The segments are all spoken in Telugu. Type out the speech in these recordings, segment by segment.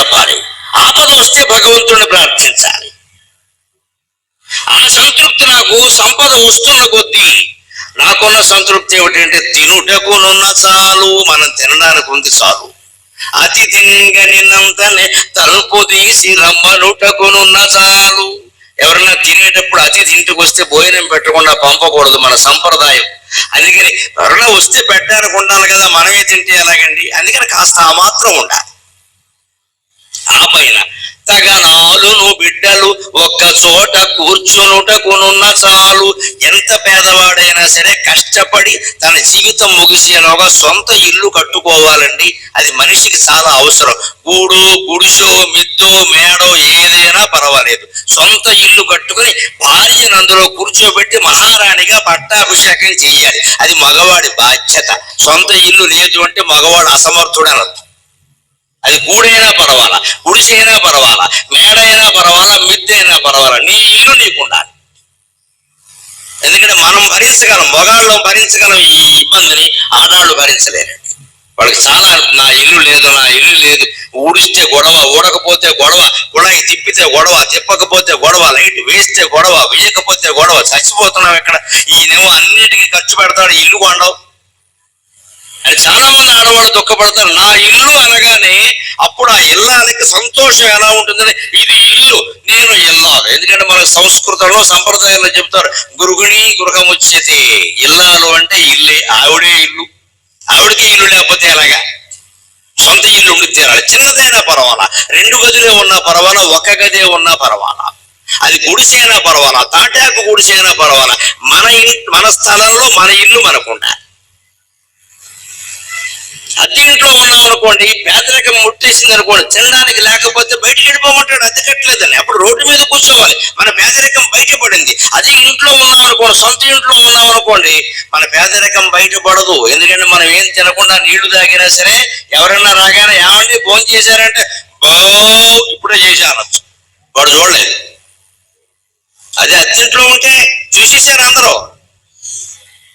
చెప్పాలి ఆపద వస్తే భగవంతుడిని ప్రార్థించాలి. ఆ సంతృప్తి నాకు సంపద వస్తున్న కొద్దీ నాకున్న సంతృప్తి ఏమిటంటే తినుటకునున్న చాలు మనం తినడానికి ఉంది చాలు. అతి తింగనినంతనే తలుపు తీసి రమ్మనుటకునున్న చాలు. ఎవరైనా తినేటప్పుడు అతిథి ఇంటికి వస్తే భోజనం పెట్టకుండా పంపకూడదు మన సంప్రదాయం. అందుకని ఎవరైనా వస్తే పెట్టడానికి ఉండాలి కదా మనమే తింటే ఎలాగండి? అందుకని కాస్త ఆ మాత్రం ఉండాలి. ఆ పైన తగనాలును బిడ్డలు ఒక్క చోట కూర్చునుటకునున్న చాలు. ఎంత పేదవాడైనా సరే కష్టపడి తన జీవితం ముగిసేలోగా సొంత ఇల్లు కట్టుకోవాలండి. అది మనిషికి చాలా అవసరం. గూడు గుడిసో మిద్దో మేడో ఏదైనా పర్వాలేదు. సొంత ఇల్లు కట్టుకుని భార్యను అందులో కూర్చోబెట్టి మహారాణిగా పట్టాభిషేకం చేయాలి. అది మగవాడి బాధ్యత. సొంత ఇల్లు లేదు అంటే మగవాడు అసమర్థుడు అనొద్దు అది గూడైనా పర్వాలా గుడిసైనా పర్వాలా మేడైనా పర్వాలా మిద్దైనా పర్వాలా నీ ఇల్లు నీకు ఉండాలి ఎందుకంటే మనం భరించగలం మొగాళ్ళు భరించగలం ఈ ఇబ్బందిని ఆడాళ్ళు భరించలేరండి. వాళ్ళకి చాలా నా ఇల్లు లేదు నా ఇల్లు లేదు ఊడిస్తే గొడవ ఊడకపోతే గొడవ కుళాయి తిప్పితే గొడవ తిప్పకపోతే గొడవ లైట్ వేస్తే గొడవ వేయకపోతే గొడవ చచ్చిపోతున్నాం ఇక్కడ ఈయనేమో అన్నిటికీ ఖర్చు పెడతాడు ఇల్లు కొండవు. అని చాలా మంది ఆడవాళ్ళు దుఃఖపడతారు. నా ఇల్లు అనగానే అప్పుడు ఆ ఇల్లానికి సంతోషం ఎలా ఉంటుందని ఇది ఇల్లు నేను ఇల్లాలు. ఎందుకంటే మన సంస్కృతంలో సంప్రదాయంలో చెప్తారు గురుగుని గృహం వచ్చేది ఇల్లాలు అంటే ఇల్లే ఆవిడే ఇల్లు. ఆవిడకి ఇల్లు లేకపోతే ఎలాగా? సొంత ఇల్లు ఉండి తీరాలి చిన్నదైనా పర్వాలా రెండు గదులే ఉన్నా పర్వాలా ఒక గదే ఉన్నా పర్వాలా. అది గుడిసైనా పర్వాలా తాటాకు గుడిసైనా పర్వాలా. మన ఇన్ మన స్థలంలో మన ఇల్లు మనకుండా. అద్దె ఇంట్లో ఉన్నాం అనుకోండి పేదరికం ముట్టేసింది అనుకోండి తినడానికి లేకపోతే బయటికి వెళ్ళిపోమంటాడు అద్దె కట్టలేదని అప్పుడు రోడ్డు మీద కూర్చోవాలి. మన పేదరికం బయటపడింది అది ఇంట్లో ఉన్నాం అనుకోండి సొంత ఇంట్లో ఉన్నాం అనుకోండి మన పేదరికం బయటపడదు ఎందుకంటే మనం ఏం తినకుండా నీళ్ళు తాగినా సరే ఎవరన్నా రాగానే ఏమండి ఫోన్ చేశారంటే? బో ఇప్పుడే చేసి వాడు చూడలేదు. అదే అద్దెంట్లో ఉంటే చూసేశారు అందరూ.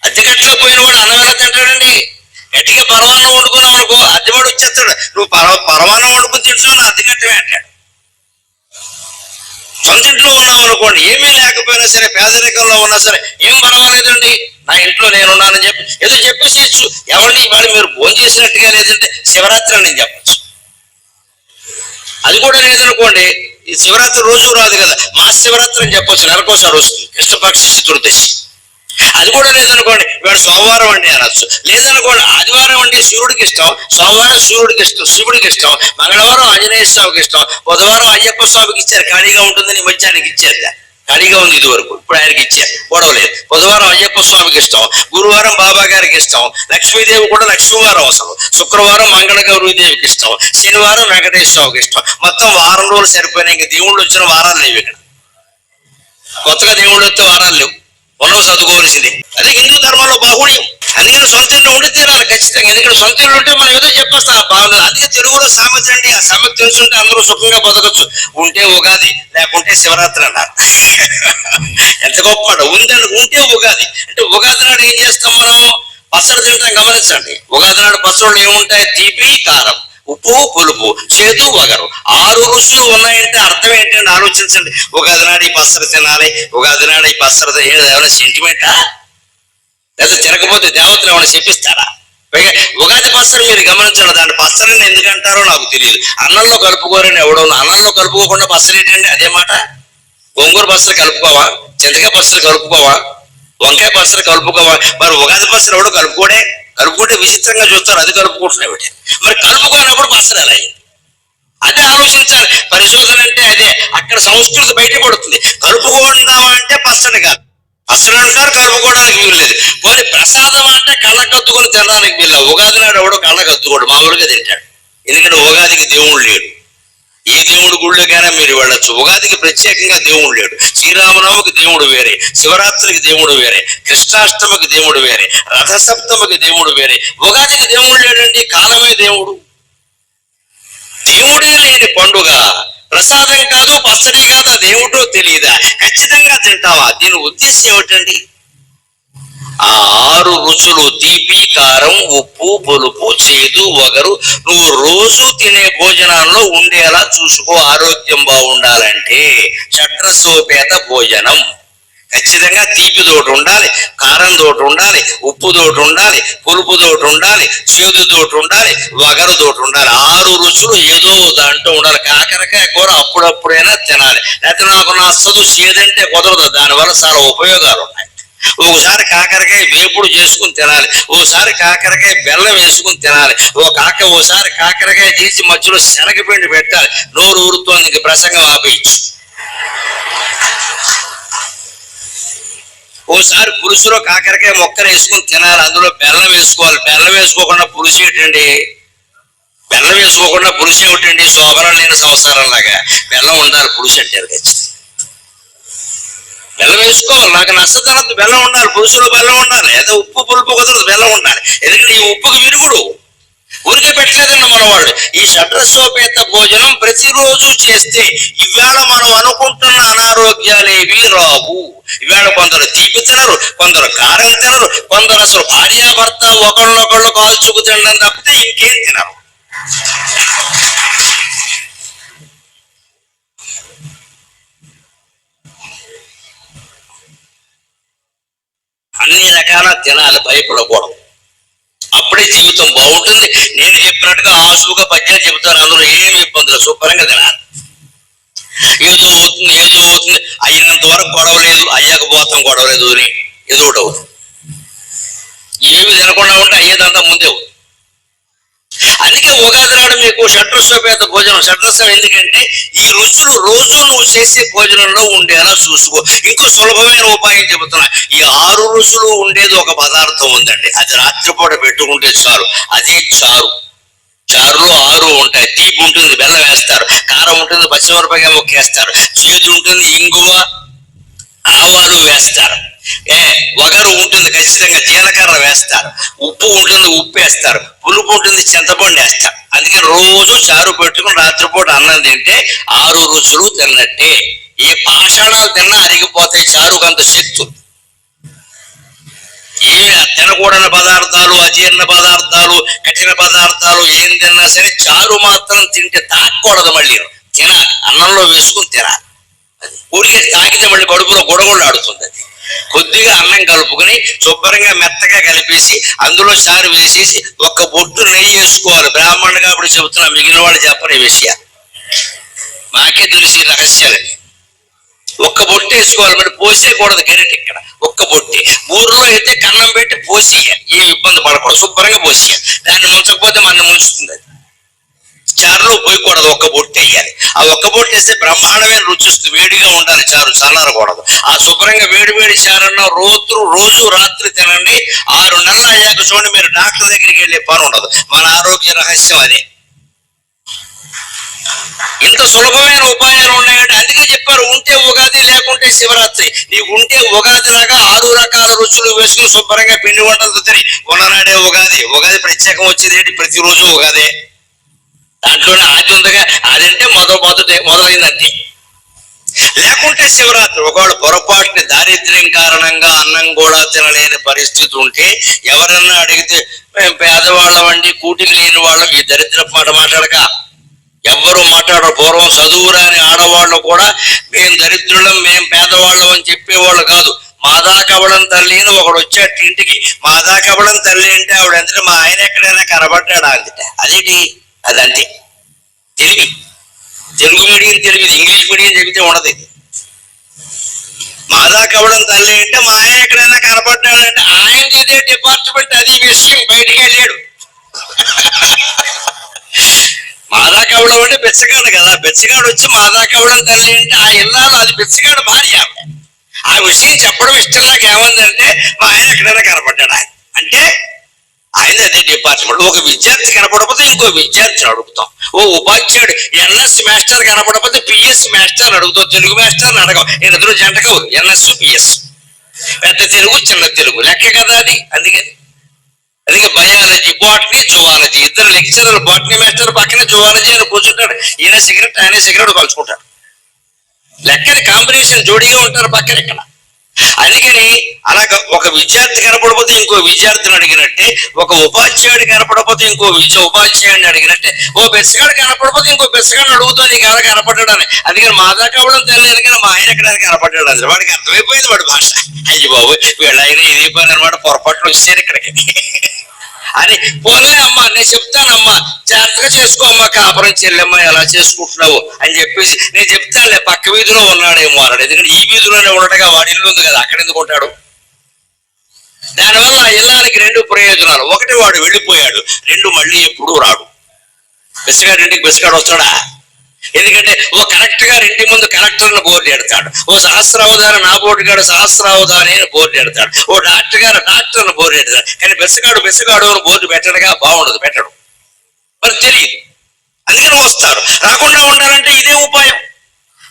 అద్దెకట్లో పోయిన వాడు అన్నవేళ తింటాడండి. గట్టిగా పరమాన్నం వండుకున్నావు అనుకో అద్దెవాడు వచ్చేస్తాడు. నువ్వు పర పరమాన్నం వండుకుని తింటున్నావు అద్దెకట్టమే అంటాడు. సొంత ఇంట్లో ఉన్నాం అనుకోండి ఏమీ లేకపోయినా సరే పేదరికంలో ఉన్నా సరే ఏం పర్వాలేదండి? నా ఇంట్లో నేనున్నానని చెప్పి. ఏదో చెప్పేసేయచ్చు ఎవరిని ఇవాళ మీరు భోజనం చేసినట్టుగా లేదంటే శివరాత్రి అని నేను చెప్పచ్చు. అది కూడా లేదనుకోండి ఈ శివరాత్రి రోజు రాదు కదా మా శివరాత్రి అని చెప్పొచ్చు. నెలకోసారి వస్తుంది. కృష్ణపక్ష చతుర్దశి. అది కూడా లేదనుకోండి వీడు సోమవారం అండి అనొచ్చు. లేదనుకోండి ఆదివారం వండి శివుడికి ఇష్టం సోమవారం శివుడికి ఇష్టం శివుడికి ఇష్టం మంగళవారం ఆంజనేయ స్వామికి ఇష్టం బుధవారం అయ్యప్ప స్వామికి ఇచ్చారు ఖాళీగా ఉంటుందని ఈ ఆయనకి ఇచ్చారు ఖాళీగా ఉంది ఇది వరకు ఇప్పుడు ఆయనకి ఇచ్చారు గొడవ లేదు బుధవారం అయ్యప్ప స్వామికి ఇష్టం గురువారం బాబా గారికి ఇష్టం లక్ష్మీదేవి కూడా లక్ష్మీవారం అసలు శుక్రవారం మంగళ గౌరీదేవికి ఇష్టం శనివారం వెంకటేశ్వర స్వామికి ఇష్టం. మొత్తం వారం రోజులు సరిపోయినాయి ఇంకా దేవుళ్ళు వచ్చిన వారాలు లేవు ఇక్కడ. కొత్తగా దేవుళ్ళు వస్తే వారాలు లేవు. మనం చదువుకోవాల్సిందే. అదే హిందూ ధర్మంలో బాహుళ్యం. అందుకని సొంతంలో ఉండి తీరాలి ఖచ్చితంగా. ఎందుకంటే సొంత ఉంటే మనం ఏదో చెప్పేస్తాం బాగుంది అందుకే తెలుగులో సామెత అండి. ఆ సామెత తెలుసుంటే అందరూ సుఖంగా బతకచ్చు. ఉంటే ఉగాది లేకుంటే శివరాత్రి అన్నారు ఎంత గొప్ప ఉందని ఉంటే ఉగాది. అంటే ఉగాది నాడు ఏం చేస్తాం మనం? పచ్చడి తింటాం గమనించండి. ఉగాది నాడు పచ్చళ్ళు ఏముంటాయి? తీపి కారం. ఉప్పు పులుపు చేదు వగరు. ఆరు రుచులు ఉన్నాయంటే అర్థం ఏంటంటే ఆలోచించండి. ఉగాది నాడు ఈ పసరు తినాలి ఉగాది నాడు ఈ పసరు ఏమైనా సెంటిమెంటా లేదా తినకపోతే దేవతలు ఏమైనా చెప్పిస్తారా పైగా ఉగాది పచ్చడి మీరు గమనించండి దాని పచ్చడిని ఎందుకు అంటారో నాకు తెలియదు. అన్నంలో కలుపుకోరని ఎవడో అన్నంలో కలుపుకోకుండా పచ్చడి ఏంటండి? అదే మాట? గోంగూర పచ్చడి కలుపుకోవా? చింతకాయ పచ్చడి కలుపుకోవా? వంకాయ పచ్చడి కలుపుకోవా? మరి ఉగాది పచ్చడి ఎవడు కలుపుకోడే? కలుపుకుంటే విచిత్రంగా చూస్తారు అది కలుపుకుంటున్నాయి ఒకటి. మరి కలుపుకోనప్పుడు మసలు ఎలా అయింది? అదే ఆలోచించాలి. పరిశోధన అంటే అదే అక్కడ సంస్కృతి బయటపడుతుంది కలుపుకుందామా అంటే పచ్చడి కాదు. పచ్చడి అంటారు కలుపుకోవడానికి వీలు లేదు. పోనీ ప్రసాదం అంటే కళ్ళ కత్తుకొని తినడానికి వీలు ఉగాది నాడు ఎవడో కళ్ళకద్దుకోడు మామూలుగా తింటాడు. ఎందుకంటే ఉగాదికి దేవుడు లేడు. దేవుడి గుళ్ళకైనా మీరు వెళ్ళొచ్చు. ఉగాదికి ప్రత్యేకంగా దేవుడు లేడు. శ్రీరామనవమికి దేవుడు వేరే. శివరాత్రికి దేవుడు వేరే. కృష్ణాష్టమికి దేవుడు వేరే. రథసప్తమికి దేవుడు వేరే. ఉగాదికి దేవుడు లేడండి కాలమే దేవుడు. దేవుడే లేని పండుగ. ప్రసాదం కాదు పచ్చడి కాదు అదేమిటో తెలియదా ఖచ్చితంగా తింటావా? దీని ఉద్దేశం ఏమిటండి? ఆ ఆరు రుచులు తీపి కారం ఉప్పు పులుపు చేదు వగరు. నువ్వు రోజు తినే భోజనాల్లో ఉండేలా చూసుకో ఆరోగ్యం బాగుండాలంటే షట్రసోపేత భోజనం. ఖచ్చితంగా తీపి తోటి ఉండాలి కారం తోటి ఉండాలి ఉప్పు తోటి ఉండాలి పులుపు తోటి ఉండాలి చేదు తోటి ఉండాలి వగరు తోటి ఉండాలి. ఆరు రుచులు ఏదో దాంట్లో ఉండాలి. కాకరకాయ కూర అప్పుడప్పుడైనా తినాలి. లేకపోతే నాకు నచ్చదు చేదంటే కుదరదు. దానివల్ల చాలా ఉపయోగాలు ఉన్నాయి. ఒకసారి కాకరకాయ వేపుడు చేసుకుని తినాలి ఓసారి కాకరకాయ బెల్లం వేసుకుని తినాలి ఓ కాక ఓసారి కాకరకాయ తీసి మధ్యలో శనగపిండి పెట్టాలి నోరు ఊరుతోంది ఇంక ప్రసంగం ఆపేయచ్చు. ఓసారి పులుసులో కాకరకాయ మొక్కలు వేసుకుని తినాలి అందులో బెల్లం వేసుకోవాలి. బెల్లం వేసుకోకుండా పులుసు ఏంటండి? బెల్లం వేసుకోకుండా పులుసు ఏమిటండి? శోభనం లేని సంసారం లాగా బెల్లం ఉండాలి పులుసు అంటే ఖచ్చితంగా. బెల్లం వేసుకోవాలి నాకు నష్టతరద్దు బెల్లం ఉండాలి పులుసులో బెల్లం ఉండాలి ఏదో ఉప్పు పులుపు కుదరదు బెల్లం ఉండాలి. ఎందుకంటే ఈ ఉప్పుకి విరుగుడు ఊరికే పెట్టలేదండి మనవాళ్ళు ఈ షడ్రసోపేత భోజనం ప్రతిరోజు చేస్తే ఇవాళ మనం అనుకుంటున్న అనారోగ్యాలేవి రావు. ఇవాళ కొందరు తీపి తినరు కొందరు కారం తినరు కొందరు అసలు భార్యాభర్త ఒకళ్ళొకళ్ళు కాల్చుకు తినడం తప్పితే ఇంకేం తినరు. అన్ని రకాల తినాలి భయపడకూడదు. అప్పుడే జీవితం బాగుంటుంది. నేను చెప్పినట్టుగా ఆసుగా పద్యాలు చెబుతాను అందులో ఏమి ఇబ్బందులు? శుభ్రంగా తినాలి. ఏదో అవుతుంది ఏదో అవుతుంది. అయినంత వరకు గొడవ లేదు అయ్యకపోతాం గొడవ లేదు అని ఏదో ఒకటి అవుతుంది ఏమి తినకుండా ఉంటే అయ్యేదంతా ముందే అవుతుంది. మీకు భోజనం షడ్రసం ఎందుకంటే ఈ రుచులు రోజు నువ్వు చేసే భోజనంలో ఉండేలా చూసుకో. ఇంకో సులభమైన ఉపాయం చెబుతున్నా. ఈ ఆరు రుచులు ఉండేది ఒక పదార్థం ఉందండి. అది రాత్రిపూట పెట్టుకుంటే చాలు. అదే చారు. చారులో ఆరు ఉంటాయి. తీపి ఉంటుంది బెల్లం వేస్తారు. కారం ఉంటుంది పచ్చిమిరపకాయ ముక్కేస్తారు చేదు ఉంటుంది ఇంగువ ఆవాలు వేస్తారు. వగరు ఉంటుంది ఖచ్చితంగా జీలకర్ర వేస్తారు ఉప్పు ఉంటుంది ఉప్పు వేస్తారు పులుపు ఉంటుంది చింతపండు వేస్తారు. అందుకే రోజు చారు పెట్టుకుని రాత్రిపూట అన్నం తింటే ఆరు రుచులు తిన్నట్టే. ఏ పాషాణాలు తిన్నా అరిగిపోతాయి చారుకు అంత శక్తి ఉంది. ఏ తినకూడని పదార్థాలు అజీర్ణ పదార్థాలు కఠిన పదార్థాలు ఏం తిన్నా సరే చారు మాత్రం తింటే తాకూడదు మళ్ళీ. తినాలి అన్నంలో వేసుకుని తినాలి. అది. ఊరికే తాగితే మళ్ళీ కడుపులో గొడగొళ్ళు ఆడుతుంది అది. కొద్దిగా అన్నం కలుపుకొని శుభ్రంగా మెత్తగా కలిపేసి అందులో చారు వేసేసి ఒక్క బొట్టు నెయ్యి వేసుకోవాలి. బ్రాహ్మణుడు కాబట్టి చెబుతున్నా మిగిలిన వాళ్ళు చెప్పని విషయం. మాకే తెలిసి ఈ రహస్యాలని ఒక్క బొట్టు వేసుకోవాలి మరి పోసేయకూడదు గరిట ఇక్కడ. ఒక్క బొట్టి. ఊర్లో అయితే కన్నం పెట్టి పోసేయాలి. ఏ ఇబ్బంది పడకూడదు. శుభ్రంగా పోసేయాలి. దాన్ని ముంచకపోతే మన ముంచుతుంది అది. చారులో పోయకూడదు ఒక్క బొట్టు వేయాలి. ఆ ఒక్క బొట్టు వేస్తే బ్రహ్మాండమైన రుచిస్తూ వేడిగా ఉండాలి చారు చల్లారకూడదు. ఆ శుభ్రంగా వేడి వేడి చారన్న రోజు రోజు రాత్రి తినండి. ఆరు నెలలు అయ్యాక చూడండి మీరు డాక్టర్ దగ్గరికి వెళ్ళే పని ఉండదు. మన ఆరోగ్య రహస్యం అదే. ఇంత సులభమైన ఉపాయాలు ఉన్నాయంటే అందుకే చెప్పారు ఉంటే ఉగాది లేకుంటే శివరాత్రి. నీకు ఉంటే ఉగాది లాగా ఆరు రకాల రుచులు వేసుకుని శుభ్రంగా పిండి వంటలతో తిని ఉన్ననాడే ఉగాది. ఉగాది ప్రత్యేకం వచ్చేది ఏంటి ప్రతిరోజు ఉగాదే. దాంట్లోనే ఆది ఉందిగా. అదంటే మొదలు మొదటి మొదలైందండి లేకుంటే శివరాత్రి. ఒకవేళ పొరపాటుని దారిద్ర్యం కారణంగా అన్నం కూడా తినలేని పరిస్థితి ఉంటే ఎవరన్నా అడిగితే మేము పేదవాళ్ళమండి కూటికి లేని వాళ్ళం ఈ దరిద్ర మాట మాట్లాడక. ఎవ్వరు మాట్లాడరు. పూర్వం చదువురాని ఆడవాళ్ళు కూడా మేము దరిద్రులం మేము పేదవాళ్ళం అని చెప్పేవాళ్ళు కాదు. మాదా కబళం తల్లి అని ఒకడు వచ్చాడు ఇంటికి. మాదా కబళం తల్లి అంటే ఆవిడ ఎంత మా ఆయన ఎక్కడైనా కనబడ్డాడు అందుట. అదేంటి? అదంతే. తెలివి తెలుగు మీడియం తెలివి ఇంగ్లీష్ మీడియం చెబితే ఉండదు. ఇది. మాదా కవడం తల్లి అంటే మా ఆయన ఎక్కడైనా కనపడ్డాడంటే ఆయన చదివే డిపార్ట్మెంట్ అది విషయం. బయటికి వెళ్ళాడు. మాదా కవడం అంటే బెచ్చగాడు కదా. బెచ్చగాడు వచ్చి మాదా కవడం తల్లి అంటే ఆ ఇల్లాలు అది బెచ్చగాడు భార్య. ఆ విషయం చెప్పడం ఇష్టం నాకు ఏమందంటే మా ఆయన ఎక్కడైనా కనపడ్డాడు. ఆయన అంటే ఆయన అదే డిపార్ట్మెంట్ ఒక విద్యార్థి కనపడకపోతే ఇంకో విద్యార్థిని అడుగుతాం. ఓ ఉపాధ్యాయుడు ఎన్ఎస్ మాస్టర్ కనపడకపోతే పిఎస్ మాస్టర్ అడుగుతాం. తెలుగు మాస్టర్ అడగం. ఇద్దరు జంటగా ఎన్ఎస్ పిఎస్. పెద్ద తెలుగు చిన్న తెలుగు. లెక్క కదా అది. అందుకే అందుకే బయాలజీ బాటనీ జువాలజీ. ఇద్దరు లెక్చరర్ బాటనీ మాస్టర్ పక్కనే జువాలజీ అని కూర్చుంటాడు. ఈయన సిగరెట్ ఆయన సిగరెట్ కలుసుకుంటాడు లెక్కని కాంబినేషన్ జోడీగా ఉంటారు పక్కన ఇక్కడ. అందుకని అలాగ ఒక విద్యార్థి కనపడపోతే ఇంకో విద్యార్థిని అడిగినట్టే ఒక ఉపాధ్యాయుడు కనపడపోతే ఇంకో విద్య ఉపాధ్యాయుడిని అడిగినట్టే ఓ బెస్సగాడు కనపడపోతే ఇంకో బెచ్చగాడు అడుగుతాను నీకు ఎలా కనపడ్డాడని. అందుకని మా దాకా కూడా తెలియదు కానీ మా ఆయన ఎక్కడ కనపడ్డాడు అది వాడికి అర్థమైపోయింది వాడి భాష. అయ్యి బాబు వీళ్ళ ఆయన ఇది పని అనమాట పొరపాట్లు వచ్చారు ఇక్కడికి. అని పోలే అమ్మా నేను చెప్తానమ్మా. జాగ్రత్తగా చేసుకో అమ్మా కాపురం చెల్లెమ్మ ఎలా చేసుకుంటున్నావు అని చెప్పేసి నేను చెప్తానులే పక్క వీధిలో ఉన్నాడేమో అన్నాడు. ఎందుకంటే ఈ వీధిలోనే ఉండటగా వాడి ఇల్లు ఉంది కదా అక్కడ ఎందుకు ఉంటాడు? దానివల్ల ఆ ఇల్లానికి రెండు ప్రయోజనాలు. ఒకటి వాడు వెళ్ళిపోయాడు రెండు మళ్ళీ ఎప్పుడూ రాడు. బిస్గాడు ఇంటికి వస్తాడా? ఎందుకంటే ఓ కలెక్టర్ గారు ఇంటి ముందు కలెక్టర్ను బోర్డు ఎడతాడు ఓ సహస్రావధాన నా బోర్డు గారు సహస్రావధాని అని బోర్డు ఎడతాడు ఓ డాక్టర్ గారు డాక్టర్ను బోర్డు ఎడతాడు కానీ బెస్సగాడు బెస్సగాడు అని బోర్డు పెట్టడగా బాగుండదు పెట్టడు. మరి తెలియదు. అందుకని వస్తారు రాకుండా ఉండాలంటే ఇదే ఉపాయం.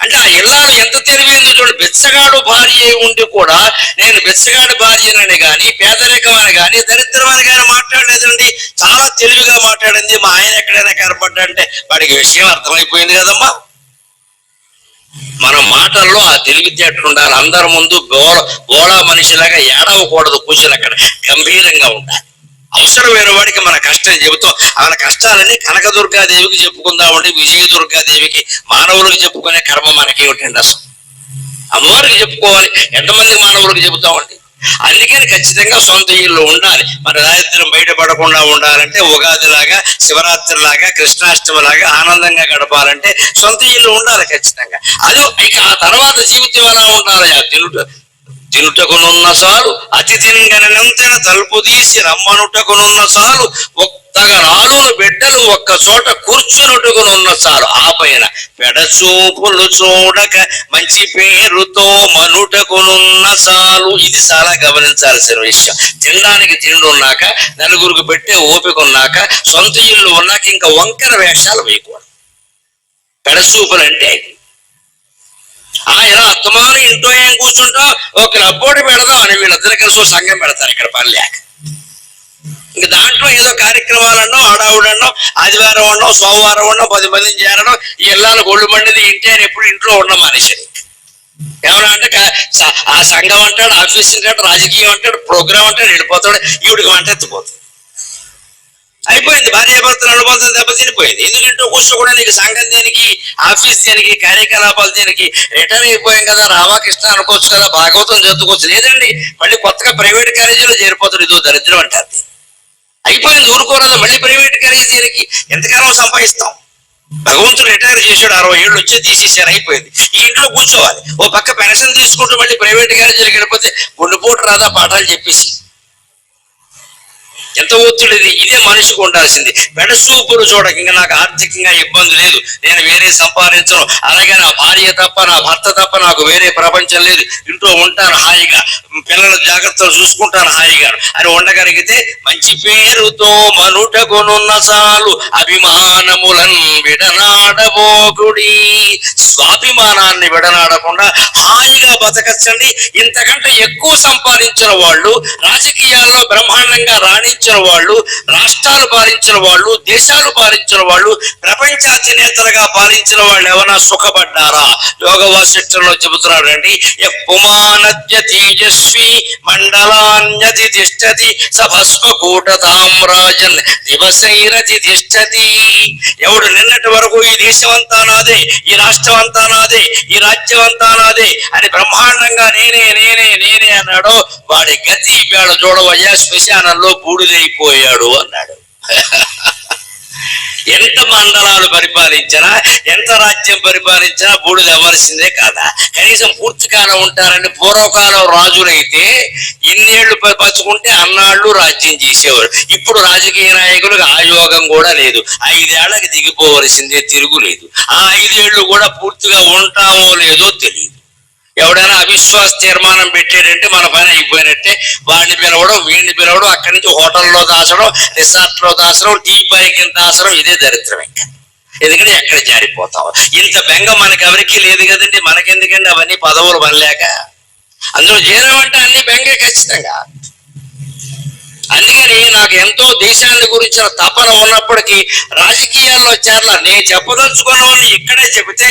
అంటే ఆ ఇల్లాలు ఎంత తెలివైందో చూడు బెచ్చగాడు భార్య ఉండి కూడా నేను బెచ్చగాడు భార్యనని గాని పేదరికమని గాని దరిద్రమని గాని మాట్లాడలేదండి. చాలా తెలివిగా మాట్లాడింది. మా ఆయన ఎక్కడైనా కనపడ్డంటే వాడికి విషయం అర్థమైపోయింది కదమ్మా. మన మాటల్లో ఆ తెలివితేటలు ఉండాలి. అందరి ముందు గోళ బోళా మనిషిలాగా ఏడవకూడదు. కూర్చొని అక్కడ గంభీరంగా ఉండాలి. అవసరమైన వాడికి మన కష్టం చెబుతాం. మన కష్టాలని కనకదుర్గాదేవికి చెప్పుకుందామండి విజయదుర్గాదేవికి మానవులకు చెప్పుకునే కర్మ మనకేమిటండి అసలు? అమ్మవారికి చెప్పుకోవాలి ఎంతమంది మానవులకు చెబుతామండి? అందుకని ఖచ్చితంగా సొంత ఇల్లు ఉండాలి. మన దారిద్ర్యం బయటపడకుండా ఉండాలంటే ఉగాది లాగా శివరాత్రి లాగా కృష్ణాష్టమి లాగా ఆనందంగా గడపాలంటే సొంత ఇల్లు ఉండాలి ఖచ్చితంగా. అది ఇక ఆ తర్వాత జీవితం ఎలా ఉండాలి? ఆ తినుటకునున్న సాలు అతి తలుపు తీసి రమ్మనుటకునున్న సాలు ఒక్కగా నాలుగు బిడ్డలు ఒక్క చోట కూర్చునుటకునున్న సాలు ఆ పైన పెడచూపులు చూడక మంచి పేరుతో మనుటకునున్న సాలు ఇది చాలా గమనించాల్సిన విషయం. తినడానికి తిండి ఉన్నాక నలుగురికి పెట్టే ఓపిక ఉన్నాక సొంత ఇల్లు ఉన్నాక ఇంకా వంకర వేషాలు వేయకూడదు. పెడచూపులు అంటే ఆయన ఆ ఇలా ఇంట్లో ఏం కూర్చుంటాం? ఒక క్లబ్బోర్డు పెడదాం అని వీళ్ళిద్దరు కలిసి ఓ సంఘం పెడతారు ఇక్కడ పని లేక. ఇంక దాంట్లో ఏదో కార్యక్రమాలన్నో ఆడావుడన్నో ఆదివారం ఉండో సోమవారం ఉండో పది మందిని చేరడం ఈ ఇళ్ళాలు గొళ్ళు మండిది ఇంటి అని ఎప్పుడు ఇంట్లో ఉండడం మనిషి ఏమన్నా అంటే ఆ సంఘం అంటాడు ఆఫీస్ అంటాడు రాజకీయం అంటాడు ప్రోగ్రాం అంటాడు వెళ్ళిపోతాడు ఈవిడికి వంట ఎత్తిపోతుంది అయిపోయింది. భార్య భర్తల అనుబంధం దెబ్బతినిపోయింది ఎందుకంటే కూర్చోకుండా నీకు సంఘం దేనికి ఆఫీస్ దేనికి కార్యకలాపాలు దేనికి రిటర్న్ అయిపోయాం కదా రామకృష్ణ అనుకోవచ్చు కదా భాగవతం చదువుకోవచ్చు. లేదండి మళ్ళీ కొత్తగా ప్రైవేట్ కాలేజీలో చేరిపోతాడు ఇదో దరిద్రం అంటారు. అయిపోయింది ఊరుకోరాదు. మళ్ళీ ప్రైవేట్ కాలేజీ దేనికి? ఎంతకాలం సంపాదిస్తాం? భగవంతుడు రిటైర్ చేశాడు అరవై ఏళ్ళు వచ్చే తీసేసారు అయిపోయింది. ఈ ఇంట్లో కూర్చోవాలి. ఓ పక్క పెన్షన్ తీసుకుంటూ మళ్ళీ ప్రైవేట్ కాలేజీలకు వెళ్ళిపోతే గుండెపోటు రాదా పాఠాలు చెప్పేసి? ఎంత ఒత్తిడి ఇదే మనిషికి ఉండాల్సింది. పెడసూపులు చూడక ఇంకా నాకు ఆర్థికంగా ఇబ్బంది లేదు. నేను వేరే సంపాదించను. అలాగే నా భార్య తప్ప నా భర్త తప్ప నాకు వేరే ప్రపంచం లేదు. ఇంట్లో ఉంటాను హాయిగా. పిల్లల జాగ్రత్తలు చూసుకుంటాను హాయిగా. అని ఉండగలిగితే మంచి పేరుతో మనుటకొనున్న చాలు. అభిమానములను విడనాడబోకుడి. స్వాభిమానాన్ని విడనాడకుండా హాయిగా బతకచ్చండి. ఇంతకంటే ఎక్కువ సంపాదించిన వాళ్ళు రాజకీయాల్లో బ్రహ్మాండంగా పాలించిన వాళ్ళు రాష్ట్రాలు పాలించిన వాళ్ళు దేశాలు పాలించిన వాళ్ళు ప్రపంచాధినేతలుగా పాలించిన వాళ్ళు ఏమైనా సుఖపడ్డారా? యోగ వాసిష్టంలో చెబుతున్నారండి అండి పుమానద్య తేజస్వి మండలాన్యతి తిష్టతి సభస్వకూట తామ్రాజన్ దివసైరతి తిష్టతి. ఎవడు నిన్నటి వరకు ఈ దేశం అంతా నాదే ఈ రాష్ట్రం అంతా నాదే ఈ రాజ్యం అంతా నాదే అని బ్రహ్మాండంగా నేనే నేనే నేనే అన్నాడో వాడి గతి వేళ చూడవయ్యా శ్మశానంలో బూడిదైపోయాడు అన్నాడు. ఎంత మండలాలు పరిపాలించినా ఎంత రాజ్యం పరిపాలించినా బూడిద అవ్వాల్సిందే కాదా? కనీసం పూర్తి కాలం ఉంటారని పూర్వకాలం రాజులైతే ఇన్నేళ్ళు పచ్చుకుంటే అన్నాళ్ళు రాజ్యం చేసేవారు. ఇప్పుడు రాజకీయ నాయకులకు ఆ యోగం కూడా లేదు. ఐదేళ్ళకి దిగిపోవలసిందే తిరుగులేదు ఆ ఐదేళ్ళు కూడా పూర్తిగా ఉంటామో లేదో తెలియదు ఎవడైనా అవిశ్వాస తీర్మానం పెట్టాడంటే మన పైన అయిపోయినట్టే. వాడిని పిలవడం వీడిని పిలవడం అక్కడి నుంచి హోటల్లో దాచడం రిసార్ట్లో దాచడం టీ పై కింద దాచడం ఇదే దరిద్రం ఇంకా. ఎందుకంటే ఎక్కడ జారిపోతాం ఇంత బెంగ మనకి ఎవరికీ లేదు కదండి. మనకెందుకండి అవన్నీ పదవులు పనిలేక అందులో జీరం అంటే అన్ని బెంగే ఖచ్చితంగా. అందుకని నాకు ఎంతో దేశాన్ని గురించిన తపన ఉన్నప్పటికీ రాజకీయాల్లో చేరలా. నేను చెప్పదలుచుకున్న వాళ్ళని ఇక్కడే చెబితే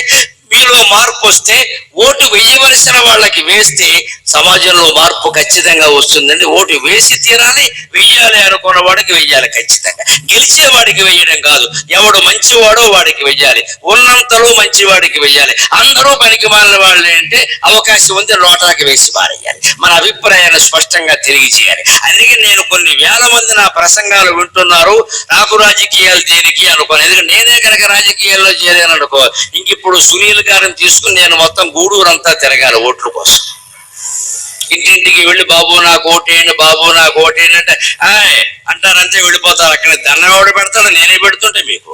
మీలో మార్పు వస్తే ఓటు వేయవలసిన వాళ్ళకి వేస్తే సమాజంలో మార్పు ఖచ్చితంగా వస్తుందండి. ఓటు వేసి తీరాలి వెయ్యాలి అనుకున్న వాడికి వెయ్యాలి ఖచ్చితంగా. గెలిచే వాడికి వేయడం కాదు. ఎవడు మంచివాడో వాడికి వెయ్యాలి ఉన్నంతలో మంచివాడికి వెయ్యాలి అందరూ పనికి మాలిన వాళ్ళు అంటే అవకాశం ఉంది లోటాకి వేసి పారేయాలి. మన అభిప్రాయాన్ని స్పష్టంగా తెలియజేయాలి. అందుకే నేను కొన్ని వేల మంది నా ప్రసంగాలు వింటున్నారు. నాకు రాజకీయాలు దేనికి అనుకోను ఎందుకంటే నేనే కనుక రాజకీయాల్లో చేరాను అనుకో ఇంక ఇప్పుడు సునీల్ అధికారం తీసుకుని నేను మొత్తం గూడూరు అంతా తిరగాలి ఓట్ల కోసం. ఇంటింటికి వెళ్ళి బాబు నాకు ఓటేయండి బాబు నాకు ఓటేయండి అంటే ఆయ్ అంటారంతే వెళ్ళిపోతారు. అక్కడ దండం ఎవడు పెడతాడు? నేనే పెడుతుంటే మీకు.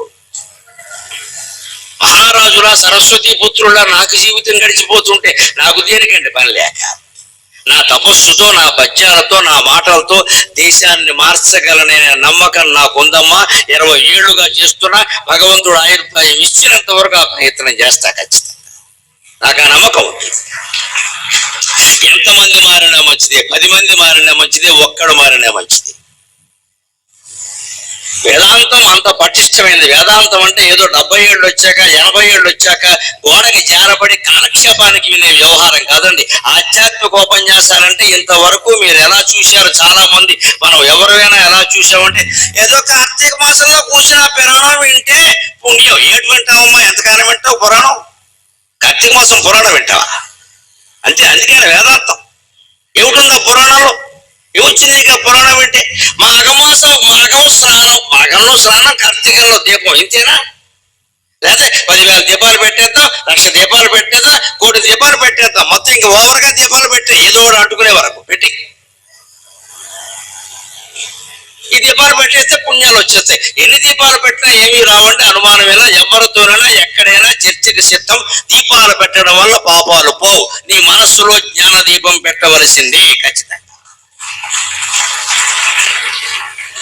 మహారాజులా సరస్వతి పుత్రులా నాకు జీవితం గడిచిపోతుంటే నాకు దేనికండి పని లేక? నా తపస్సుతో నా పద్యాలతో నా మాటలతో దేశాన్ని మార్చగలనే నమ్మకం నాకుందమ్మా. ఇరవై ఏళ్ళుగా చేస్తున్నా. భగవంతుడు ఆయుర్దాయం ఇచ్చినంత వరకు ఆ ప్రయత్నం చేస్తా ఖచ్చితంగా. నాకు ఆ నమ్మకం ఉంది. ఎంతమంది మారినా మంచిదే పది మంది మారినా మంచిదే ఒక్కడు మారినా మంచిది. వేదాంతం అంత పటిష్టమైనది వేదాంతం అంటే ఏదో డెబ్బై ఏళ్ళు వచ్చాక ఎనభై ఏళ్ళు వచ్చాక గోడకి జారబడి కాలక్షేపానికి వినే వ్యవహారం కాదండి. ఆధ్యాత్మిక ఉపన్యాసాలంటే ఇంతవరకు మీరు ఎలా చూశారు చాలా మంది మనం ఎవరైనా ఎలా చూసామంటే ఏదో కార్తీక మాసంలో కూర్చున్న పురాణం వింటే పుణ్యం. ఏడు వింటావమ్మా ఎంతకాలం వింటావు పురాణం? కార్తీక మాసం పురాణం వింటావా? అంతే అందుకని వేదాంతం. ఏమిటుందా పురాణంలో? ఏమొచ్చింది ఇక పురాణం అంటే మాఘమాసం మా స్నానం స్నానం కార్తీకంలో దీపం ఇంతేనా? లేదా పదివేల దీపాలు పెట్టేద్దాం లక్ష దీపాలు పెట్టేద్దాం కోటి దీపాలు పెట్టేద్దాం. మొత్తం ఇంక ఓవర్గా దీపాలు పెట్టి ఏదో ఒకటి అంటుకునే వరకు పెట్టి. ఈ దీపాలు పెట్టేస్తే పుణ్యాలు వచ్చేస్తాయి. ఎన్ని దీపాలు పెట్టినా ఏమీ రావండి అనుమానమేనా ఎవరితోనైనా ఎక్కడైనా చర్చకి సిద్ధం. దీపాలు పెట్టడం వల్ల పాపాలు పోవు. నీ మనస్సులో జ్ఞాన దీపం పెట్టవలసింది ఖచ్చితంగా.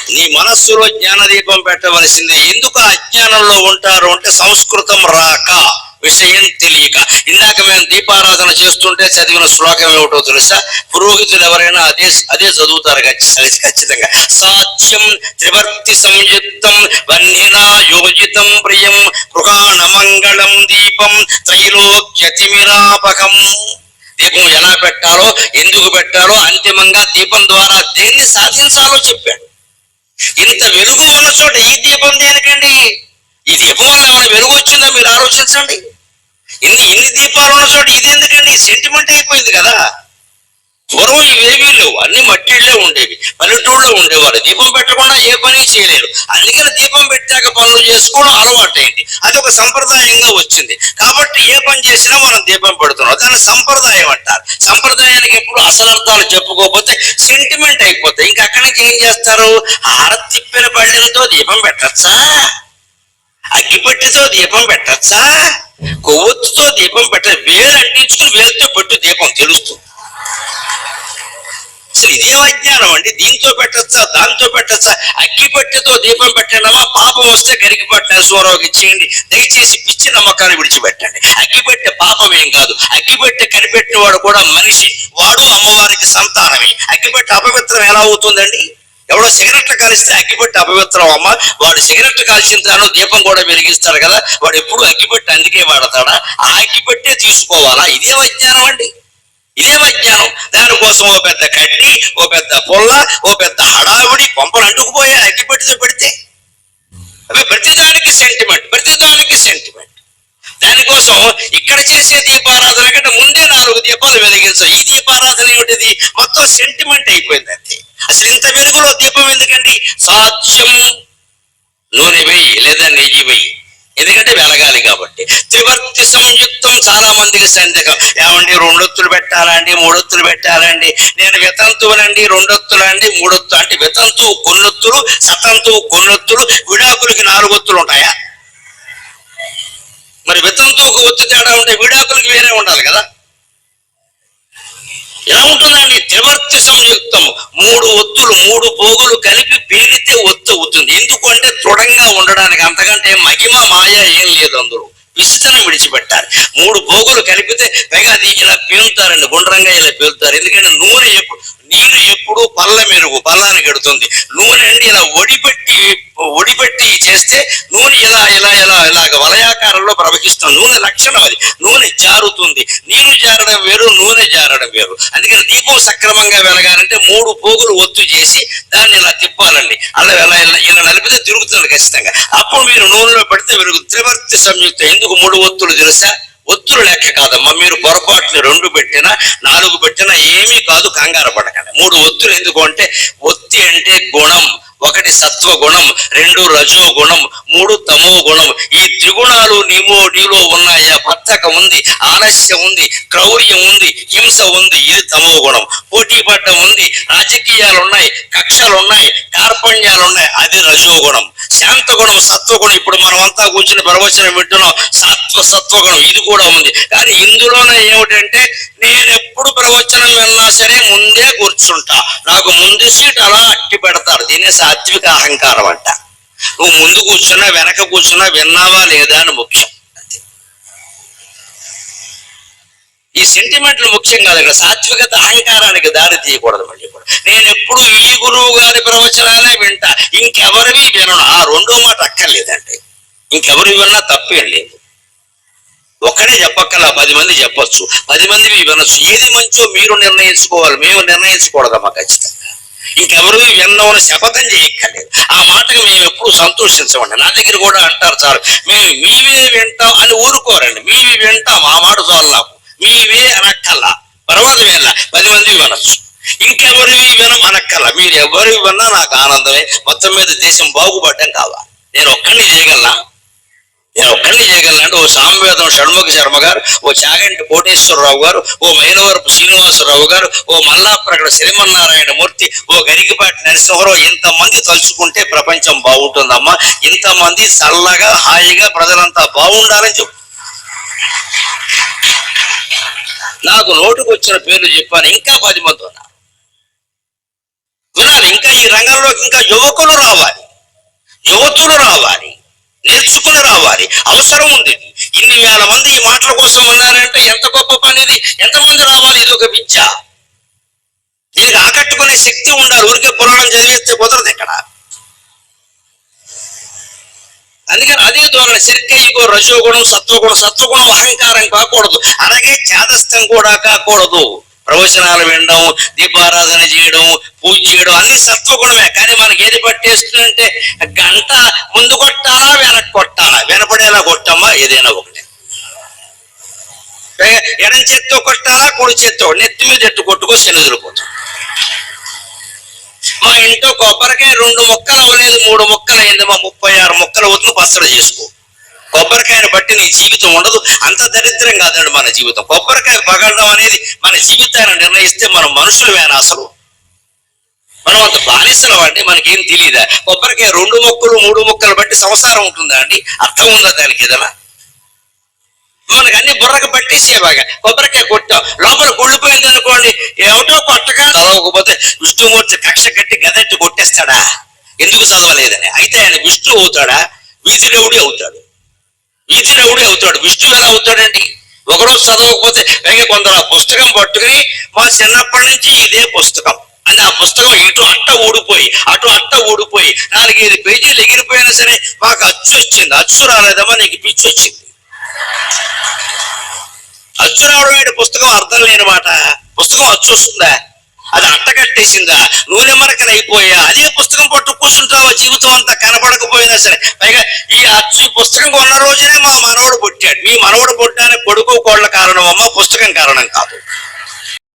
నీ మనస్సులో జ్ఞాన దీపం పెట్టవలసింది. ఎందుకు అజ్ఞానంలో ఉంటారు అంటే సంస్కృతం రాక విషయం తెలియక. ఇందాక మేము దీపారాధన చేస్తుంటే చదివిన శ్లోకం ఏమిటో తెలుసా? పురోహితులు ఎవరైనా అదే అదే చదువుతారు ఖచ్చితంగా. సాధ్యం త్రివర్తి సంయుక్తం వన్నినా యోజితం ప్రియం గృహాణమంగళం దీపం త్రైలోక్యతిమిరాపకం. దీపం ఎలా పెట్టాలో ఎందుకు పెట్టాలో అంతిమంగా దీపం ద్వారా దేన్ని సాధించాలో చెప్పాడు. ఇంత వెలుగు ఉన్న చోట ఈ దీపం దేనికండి? ఈ దీపం వల్ల ఏమైనా వెలుగు వచ్చిందో? మీరు ఆలోచించండి. ఇన్ని ఇన్ని దీపాలు ఉన్న చోట ఇది ఎందుకండి? సెంటిమెంట్ అయిపోయింది కదా. పూర్వం ఇవేమీ లేవు. అన్ని మట్టిళ్ళే ఉండేవి. పల్లెటూళ్ళలో ఉండేవారు దీపం పెట్టకుండా ఏ పని చేయలేరు. అందుకని దీపం పెట్టాక పనులు చేసుకోవడం అలవాటైంది. అది ఒక సంప్రదాయంగా వచ్చింది. కాబట్టి ఏ పని చేసినా మనం దీపం పెడుతున్నాం. దాన్ని సంప్రదాయం అంటారు. సంప్రదాయానికి ఎప్పుడు అసలు అర్థాలు చెప్పుకోకపోతే సెంటిమెంట్ అయిపోతాయి. ఇంకా అక్కడి నుంచి ఏం చేస్తారు? ఆరతిప్పిన తిప్పిన దీపం పెట్టచ్చా? అగ్గిపెట్టితో దీపం పెట్టచ్చా? కొవ్వొత్తుతో దీపం పెట్ట వేలు అంటించుకుని వేలుతో పెట్టు దీపం తెలుస్తుంది. అసలు ఇదేం అజ్ఞానం అండి. దీంతో పెట్టచ్చా దాంతో పెట్టచ్చా? అగ్గిపెట్టెతో దీపం పెట్టానమ్మా పాపం వస్తే గరికి పట్టిన సూరవకి చేయండి దయచేసి పిచ్చి నమ్మకాన్ని విడిచిపెట్టండి. అగ్గిపెట్టె పాపం ఏం కాదు. అగ్గిపెట్టె కనిపెట్టిన వాడు కూడా మనిషి వాడు అమ్మవారికి సంతానమే. అగ్గిపెట్టె అపవిత్రం ఎలా అవుతుందండి? ఎవడో సిగరెట్లు కాలిస్తే అగ్గిపెట్టి అపవిత్రం అమ్మ. వాడు సిగరెట్లు కాల్చిన తాను దీపం కూడా వెలిగిస్తాడు కదా. వాడు ఎప్పుడు అగ్గిపెట్టి అందుకే వాడతాడా? ఆ అగ్గిపెట్టే తీసుకోవాలా? ఇదేం అజ్ఞానం అండి. ఇదే దానికోసం ఓ పెద్ద కడ్డి ఓ పెద్ద పొల్ల ఓ పెద్ద హడావిడి పంపలు అంటుకుపోయే అగ్గి పెడితే పెడితే. అవి ప్రతిదానికి సెంటిమెంట్ ప్రతిదానికి సెంటిమెంట్ దానికోసం ఇక్కడ చేసే దీపారాధన కంటే ముందే నాలుగు దీపాలు వెలిగించాం. ఈ దీపారాధన ఏమిటిది? మొత్తం సెంటిమెంట్ అయిపోయింది అంతే. అసలు ఇంత వెలుగులో దీపం ఎందుకండి? సాధ్యం నూనె వెయ్యి లేదా నెయ్యి వెయ్యి ఎందుకంటే వెలగాలి కాబట్టి త్రివర్తి సంయుక్తం చాలా మందికి సందేహం. ఏమండి రెండొత్తులు పెట్టాలండి మూడొత్తులు పెట్టాలండి? నేను వితంతువునండి రెండొత్తులండి మూడొత్తు అంటే వితంతువు కొన్నొత్తులు సతంతు కొన్నొత్తులు విడాకులకి నాలుగొత్తులు ఉంటాయా? మరి వితంతువుకు ఒత్తు తేడా ఉంటే విడాకులకి వేరే ఉండాలి కదా? ఎలా ఉంటుందండి త్రివర్తి సంయుక్తం మూడు ఒత్తులు మూడు పోగులు కలిపి పేలితే ఒత్తు అవుతుంది. ఎందుకంటే దృఢంగా ఉండడానికి అంతకంటే మహిమ మాయ ఏం లేదు అందులో. విస్తనం విడిచిపెట్టాలి మూడు పోగులు కలిపితే పైగా అది ఇలా పేలుతారండి గుండ్రంగా ఇలా పేలుతారు ఎందుకంటే నూనె ఎప్పుడు నీరు ఎప్పుడు పళ్ళ మెరుగు పళ్ళాన్ని గడుతుంది. నూనె నూనెండి ఇలా ఒడిపెట్టి ఒడిపెట్టి చేస్తే నూనె ఇలా ఇలా ఇలా ఇలాగ వలయాకారంలో ప్రవహిస్తుంది నూనె లక్షణం అది. నూనె జారుతుంది. నీరు జారడం వేరు నూనె జారడం వేరు. అందుకని దీపం సక్రమంగా వెలగాలంటే మూడు పోగులు ఒత్తు చేసి దాన్ని ఇలా తిప్పాలండి. అలా ఇలా ఇలా ఇలా నలిపితే తిరుగుతుంది ఖచ్చితంగా. అప్పుడు మీరు నూనెలో పెడితే వెరుగు త్రివర్తి సంయుక్త. ఎందుకు మూడు ఒత్తులు తెలుసా? ఒత్తులు లెక్క కాదమ్మా. మీరు పొరపాటుని రెండు పెట్టినా నాలుగు పెట్టినా ఏమీ కాదు కంగారు గుణం ఒకటి సత్వ గుణం రెండు రజో గుణం మూడు తమో గుణం. ఈ త్రిగుణాలు నీమో నీలో ఉన్నాయా? బద్ధకం ఉంది ఆలస్యం ఉంది క్రౌర్యం ఉంది హింస ఉంది ఇది తమో గుణం. పోటీ పడ్డం ఉంది రాజకీయాలు ఉన్నాయి కక్షలు ఉన్నాయి కార్పణ్యాలు ఉన్నాయి అది రజో గుణం గుణం సత్వగుణం. ఇప్పుడు మనం అంతా కూర్చుని ప్రవచనం వింటున్నాం. సత్వ సత్వగుణం. ఇది కూడా ఉంది. కానీ ఇందులోనే ఏమిటంటే నేను ఎప్పుడు ప్రవచనం విన్నా సరే ముందే కూర్చుంటా. నాకు ముందు సీట్ అలా అట్టి పెడతారు. దీనే సాత్విక అహంకారం అంట. నువ్వు ముందు కూర్చున్నా వెనక కూర్చున్నా విన్నావా లేదా అని ముఖ్యం. ఈ సెంటిమెంట్లు ముఖ్యం కాదు. ఇక్కడ సాత్వికత అహంకారానికి దారి తీయకూడదు మళ్ళీ కూడా. నేను ఎప్పుడు ఈ గురువు గారి ప్రవచనాలే వెంట. ఇంకెవరివి వినను. ఆ రెండో మాట అక్కర్లేదండి. ఇంకెవరి విన్నా తప్పేం లేదు. ఒక్కడే చెప్పక్కల పది మంది చెప్పొచ్చు. పది మంది వినొచ్చు. ఏది మంచో మీరు నిర్ణయించుకోవాలి. మేము నిర్ణయించకూడదమ్మా ఖచ్చితంగా. ఇంకెవరు విన్నామని శపథం చేయక్కర్లేదు. ఆ మాటకి మేము ఎప్పుడు సంతోషించమండి. నా దగ్గర కూడా అంటారు సార్ మేము మీవే వింటాం అని ఊరుకోరండి. మీవి వింటాం ఆ మాట చాలు నాకు. మీవే అనక్కల్లా పర్వాలేదు వెళ్ళ పది మంది వినొచ్చు. ఇంకెవరివి వినమనక్కల మీరు ఎవరివి విన్నా నాకు ఆనందమే. మొత్తం మీద దేశం బాగుపడటం కావాలి నేను ఒక్కడిని చేయగలనా? నేను ఒక్కడిని చేయగలనంటే ఓ సామవేదం షణ్ముఖ శర్మ గారు ఓ చాగంటి కోటేశ్వరరావు గారు ఓ మైలవరపు శ్రీనివాసరావు గారు ఓ మల్లాప్రగడ శ్రీమన్నారాయణ మూర్తి ఓ గరికపాటి నరసింహరావు ఇంతమంది తలుచుకుంటే ప్రపంచం బాగుంటుందమ్మా. ఇంతమంది చల్లగా హాయిగా ప్రజలంతా బాగుండాలని చెప్పు. నాకు నోటుకు వచ్చిన పేర్లు చెప్పాను. ఇంకా పది మంది ఉన్నారు. వినాలి ఇంకా ఈ రంగంలోకి ఇంకా యువకులు రావాలి. యువతులు రావాలి. నేర్చుకుని రావాలి. అవసరం ఉంది. ఇన్ని వేల మంది ఈ మాటల కోసం ఉన్నారంటే ఎంత గొప్ప పని ఇది? ఎంతమంది రావాలి? ఇది ఒక విద్య. దీనికి ఆకట్టుకునే శక్తి ఉండాలి. ఊరికే పురాణం చదివేస్తే కుదరదు ఇక్కడ. అందుకని అదే ధోరణి. శరికయ్యకో రజోగుణం సత్వగుణం. సత్వగుణం అహంకారం కాకూడదు. అలాగే చేదస్థం కూడా కాకూడదు. ప్రవచనాలు వినడం దీపారాధన చేయడం పూజ చేయడం అన్ని సత్వగుణమే. కానీ మనకి ఏది పట్టేస్తుందంటే గంట ముందు కొట్టాలా వెనక్కి కొట్టాలా? వినపడేలా కొట్టమ్మా ఏదైనా ఒకటి. ఎడం చేత్తో కొట్టాలా కుడి చేత్తో? నెత్తి మీద ఎట్టు కొట్టుకో శనిదిరిపోతాం మా ఇంట్లో కొబ్బరికాయ రెండు మొక్కలు అవ్వలేదు మూడు మొక్కలు అయింది మా ముప్పై ఆరు మొక్కలు అవుతుంది పచ్చడి చేసుకో. కొబ్బరికాయను బట్టి నీ జీవితం ఉండదు. అంత దరిద్రం కాదండి మన జీవితం. కొబ్బరికాయ పగలడం అనేది మన జీవితాన్ని నిర్ణయిస్తే మనం మనుషులమేనా అసలు? మనం అంత బానిసలం అండి మనకేం తెలియదా కొబ్బరికాయ రెండు మొక్కలు మూడు మొక్కలు బట్టి సంసారం ఉంటుందా అండి? అర్థం ఉందా దానికి ఏదైనా? మనకి అన్ని బుర్రకు పట్టేసేవాగా కొబ్బరికాయ కొట్టాం. లోపల కుళ్ళిపోయింది అనుకోండి ఏమిటో కొట్టగా చదవకపోతే విష్ణుమూర్తి కక్ష కట్టి గదెట్టి కొట్టేస్తాడా? ఎందుకు చదవలేదని. అయితే ఆయన విష్ణు అవుతాడా? వీధి అవుతాడు. వీధి రౌడి అవుతాడు విష్ణువు ఎలా అవుతాడండి. ఒకరోజు చదవకపోతే పైగా కొందరు ఆ పుస్తకం పట్టుకుని మా చిన్నప్పటి నుంచి ఇదే పుస్తకం. అని ఆ పుస్తకం ఇటు అట్ట ఊడిపోయి అటు అట్ట ఊడిపోయి నాలుగైదు పేజీలు ఎగిరిపోయినా సరే మాకు అచ్చు వచ్చింది. అచ్చు రాలేదమ్మా నీకు పిచ్చి వచ్చింది. అచ్చు రావడం ఏంటి పుస్తకం అర్థం లేనమాట. పుస్తకం అచ్చు వస్తుందా? అది అట్ట కట్టేసిందా? నూనె మరకలు అయిపోయా? అదే పుస్తకం పట్టు కూర్చుంటావా జీవితం అంతా కనబడకపోయినా సరే. పైగా ఈ అచ్చు ఈ పుస్తకం కొన్న రోజునే మా మనవడు పుట్టాడు. మీ మనవడు పుట్టానికి కొడుకు కోళ్ళ కారణం అమ్మ పుస్తకం కారణం కాదు.